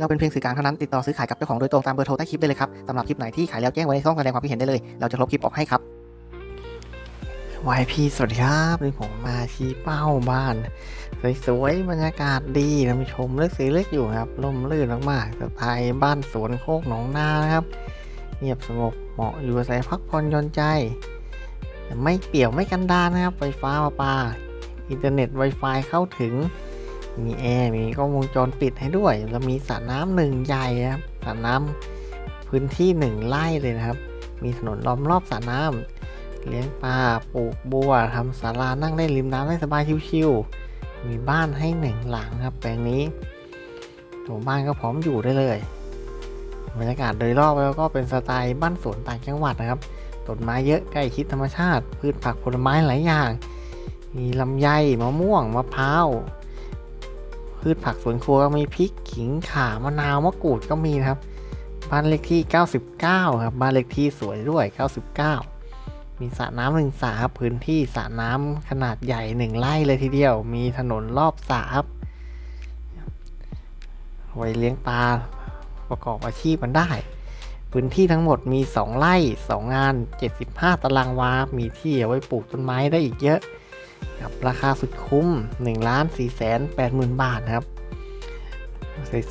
เราเป็นเพียงสื่อกลางเท่านั้นติดต่อซื้อขายกับเจ้าของโดยตรงตามเบอร์โทรใต้คลิปได้เลยครับสำหรับคลิปไหนที่ขายแล้วแจ้งไว้ในช่องแสดงความคิดเห็นได้เลย เราจะลบคลิปออกให้ครับวายพีสวัสดีครับนี่ผมมาชี้เป้าบ้าน สวยๆบรรยากาศดีท่านผู้ชมเลือกซื้อเลือกอยู่ครับร่มรื่นมากๆสไตล์บ้านสวนโคกหนองนานะครับ เงียบสงบเหมาะอยู่อาศัยพักผ่อนหย่อนใจ ไม่เปี่ยวไม่กันดานะครับไฟฟ้าประปาอินเทอร์เน็ต Wi-Fi เข้าถึง มีแอร์มีกล้องวงจรปิดให้ด้วยแล้วมีสระน้ำหนึ่งใหญ่ครับสระน้ำพื้นที่หนึ่งไร่เลยนะครับ มีถนนล้อมรอบสระน้ำเลี้ยงปลาปลูกบัวทำศาลานั่งเล่นริมน้ำได้สบายชิวๆมีบ้านให้หนึ่งหลังครับ แปลงนี้ตัวบ้านก็พร้อมอยู่ได้เลยบรรยากาศโดยรอบแล้วก็เป็นสไตล์บ้านสวนต่างจังหวัดนะครับต้นไม้เยอะใกล้ชิดธรรมชาติ พืชผักผลไม้หลายอย่าง มีลำไยมะม่วงมะพร้าว พืชผักสวนครัวก็มีพริกขิงข่ามะนาวมะกรูดก็มีนะครับ บ้านเลขที่ 99 ครับ บ้านเลขที่สวยด้วย 99 มีสระน้ำหนึ่งสระครับพื้นที่สระน้ำขนาดใหญ่หนึ่งไร่เลยทีเดียว มีถนนรอบสระครับไว้เลี้ยงปลาประกอบอาชีพมันได้ พื้นที่ทั้งหมดมี 2 ไร่ 2 งาน 75 ตารางวา มีที่เอาไว้ปลูกต้นไม้ได้อีกเยอะ กับราคาสุดคุ้ม1ล้าน4แสน8หมื่นบาทนะครับ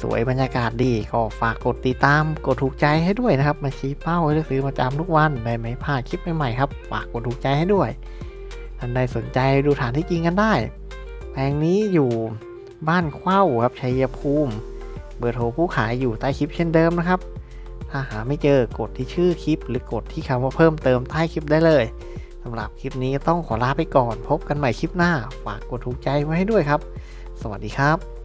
สวยๆบรรยากาศดีก็ฝากกดติดตามกดถูกใจให้ด้วยนะครับ มาชี้เป้าให้เลือกซื้อมาจำทุกวันได้ไหมพลาดคลิปใหม่ๆครับ ฝากกดถูกใจให้ด้วยท่านใดสนใจดูฐานที่จริงกันได้ แปลงนี้อยู่บ้านเข้าครับชัยภูมิ เบอร์โทรผู้ขายอยู่ใต้คลิปเช่นเดิมนะครับ ถ้าหาไม่เจอกดที่ชื่อคลิป หรือกดที่คำว่าเพิ่มเติมใต้คลิปได้เลย สำหรับคลิปนี้ต้องขอลาไปก่อน พบกันใหม่คลิปหน้า ฝากกดถูกใจไว้ให้ด้วยครับ สวัสดีครับ